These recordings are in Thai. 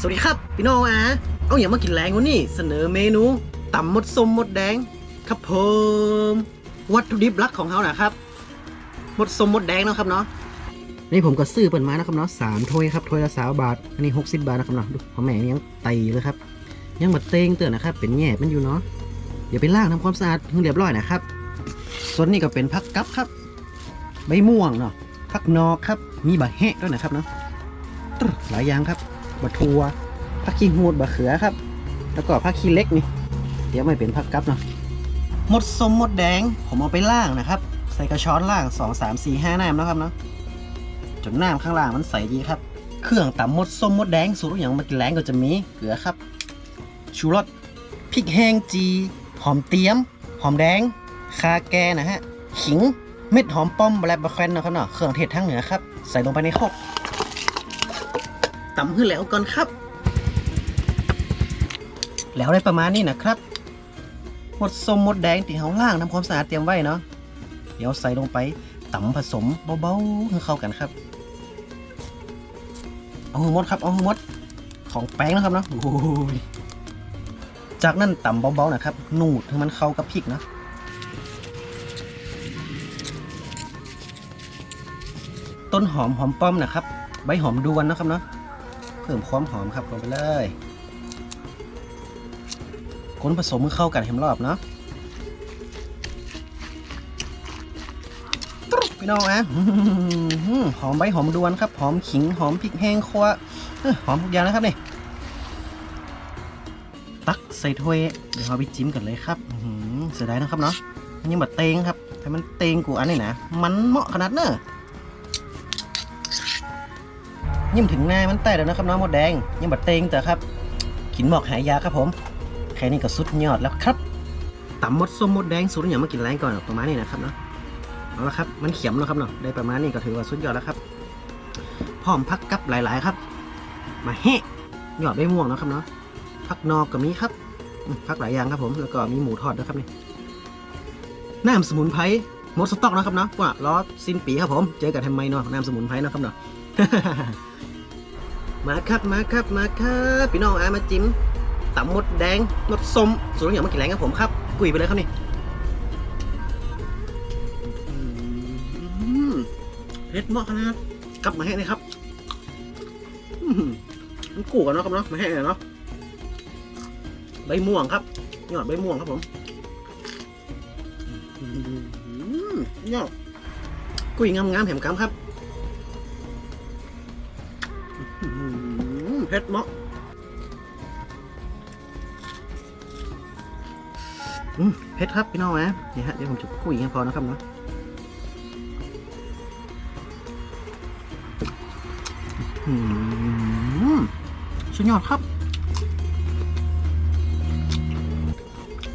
สวัสดีครับ พี่น้องอะเอาอย่างมากินแรงวันนี้เสนอเมนูตำมดส้มมดแดง ครับผมวัตถุดิบหลักของเขานะครับมดส้มมดแดงเนาะครับเนาะนี่ผมก็ซื้อเปิดมานะครับเนาะสามถ้วยครับถ้วยละสามบาท อันนี้หกสิบบาทนะครับเนาะดูพ่อแม่ยังไตเลยครับ ยังมาเตงเตือนนะครับ เป็นแง่มันอยู่เนาะเดี๋ยวไปล้างทำความสะอาดให้เรียบร้อยนะครับ ส่วนนี้ก็เป็นผักกับครับ ใบม่วงเนาะผักนอกครับมีบะแหะด้วยนะครับเนาะหลายอย่างครับ บะทัวผักขี้หูดบะเขือครับ แล้วก็ผักขี้เล็กนี่ เดี๋ยวไม่เป็นผักกับเนาะหมดส้มหมดแดง ผมเอาไปล่างนะครับ ใส่กระชอนล่าง 2 3 4 5น้ำนะครับเนาะจนน้ำข้างล่างมันใสดีครับ เครื่องตำหมดส้มหมดแดงสูตรอย่างมากินแรงก็จะมีเกลือครับ ชูรสพริกแห้งจี หอมเตี๊ยม หอมแดง คาแกนะฮะ ขิง เม็ดหอมป้อมแบล็บะแควนนะครับเนาะ เครื่องเทศทั้งเหนือครับ ใส่ลงไปในครก ตำให้นแล้วก่อนครับ แล้วได้ประมาณนี้นะครับหมดส้มหมดแดงที่เขาล่างทำความสะอาดเตรียมไว้เนาะเดี๋ยวใส่ลงไปตำผสมเบาๆให้เข้ากันครับ เอาให้หมดครับเอาให้หมดของแป้งนะครับเนาะโอ้ยจากนั้นตำเบาๆนะครับ นูดให้มันเข้ากับพริกเนาะต้นหอมหอมป้อมนะครับ ใบหอมดวนนะครับเนาะ พิ่มความหอมครับลงไปเลยคนผสมให้เข้ากันให้มันรอบเนาะพี่น้องอะหอมใบหอมดวนครับ หอมขิง หอมพริกแห้งคั่วเอ้อหอมทุกอย่างนะครับนี่ ตักใส่ถ้วย เดี๋ยวเราไปจิ้มกันเลยครับเสียดายนะครับเนาะมันยังแบบเตงครับถ้มันเตงกูอันนี้นะ มันเหมาะขนาดเนอะ ยิ่มถึงหน้ามันแต่แล้วนะครับน้องมดแดงยังบัดเตงแต่ครับขินหมอกหายยาครับผมแค่นี้ก็สุดยอดแล้วครับตำมดส้มมดแดงสูตรอย่างมากินแรงก่อนประมาณนี้นะครับเนาะเอาละครับมันเขียมแล้วครับเนาะได้ประมาณนี้ก็ถือว่าสุดยอดแล้วครับพร้อมพักกับหลาย ๆ ครับ มาแฮะยอดใบม่วงนะครับเนาะพักนอกก็มีครับพักหลายอย่างครับผมแล้วก็มีหมูทอดด้วยครับนี่น้ำสมุนไพรหมดสต็อกนะครับเนาะว่าล้อสิ้นปีครับผม เจอกันทำไมเนาะน้ำสมุนไพรนะครับเนาะ มาครับมาครับมาครับพี่น้องอามาจิ้มตำมดแดงมดส้มส่วนอย่างมากินแรงกับผมครับกุยไปเลยครับนี่เผ็ดเหมาะขนาดกลับมาให้เลยครับมันกูกันเนาะครับเนาะมาให้เลยเนาะใบม่วงครับยอดใบม่วงครับผมยอดกุยงามๆแหมกำครับ เผ็ดเนาะอืมเผ็ดครับพี่น้องนะนี่ฮะเดี๋ยวผมจะคุยกันพอนะครับเนาะอื้อหือสุดยอดครับ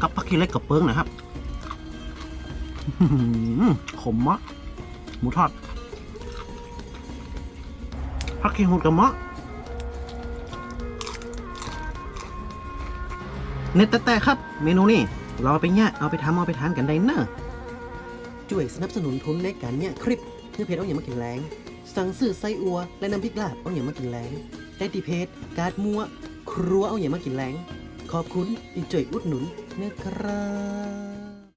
กับผักขี้เล็กกับเปิ้งนะครับอื้อหือขมมะหมูทอด ผักขี้หูดกับมะเน็ตแต่ๆครับ เมนูนี้เราเอาไปเนี่ยเอาไปทำเอาไปทานกันได้เนอะช่วยสนับสนุนทุนในการเนี่ยคลิปเพื่อเพจเอาอย่างมากินแรง สั่งซื้อไส้อัว และน้ำพริกลาบเอาอย่างมากินแรงได้ที่เพจการ์ดมัว ครัวเอาอย่างมากินแรง ขอบคุณที่ช่วยอุดหนุนนะครับ